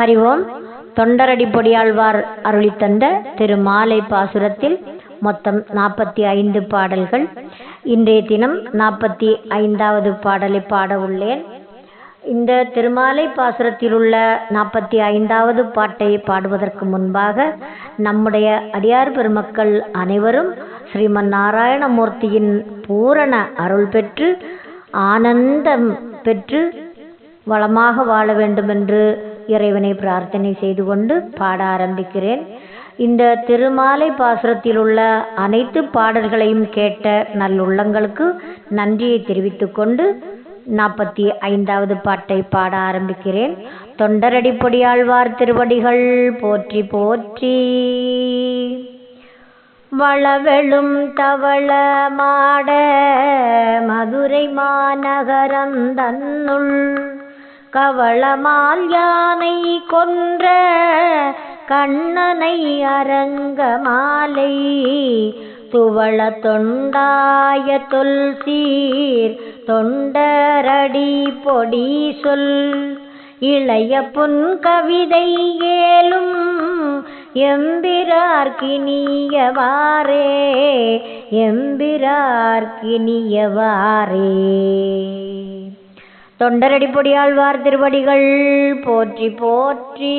ஹரி ஓம் தொண்டரடி பொடியாழ்வார் அருளி தந்த திருமாலை பாசுரத்தில் மொத்தம் நாற்பத்தி ஐந்து பாடல்கள். இன்றைய தினம் நாற்பத்தி ஐந்தாவது பாடலை பாட உள்ளேன். இந்த திருமாலை பாசுரத்தில் உள்ள நாற்பத்தி ஐந்தாவது பாட்டை பாடுவதற்கு முன்பாக நம்முடைய அடியார் பெருமக்கள் அனைவரும் ஸ்ரீமன் நாராயணமூர்த்தியின் பூரண அருள் பெற்று ஆனந்தம் பெற்று வளமாக வாழ வேண்டுமென்று இறைவனை பிரார்த்தனை செய்து கொண்டு பாட ஆரம்பிக்கிறேன். இந்த திருமாலை பாசுரத்தில் உள்ள அனைத்து பாடல்களையும் கேட்ட நல்லுள்ளங்களுக்கு நன்றியை தெரிவித்துக்கொண்டு நாற்பத்தி ஐந்தாவது பாட்டை பாட ஆரம்பிக்கிறேன். தொண்டரடிப்பொடியாழ்வார் திருவடிகள் போற்றி போற்றி. வளவெளும் தவள மாட மதுரை மாநகரம் தன்னுள் கவளமால் யானை கொன்ற கண்ணனை அரங்க மாலை துவள தொண்டாய தொல் சீர் தொண்டரடி பொடி சொல். இளைய புன் கவிதை ஏலும் எம்பிரார்கினியவாரே எம்பிரார்கினியவாரே தொண்டரடி பொடியாழ்வார் திருவடிகள் போற்றி போற்றி.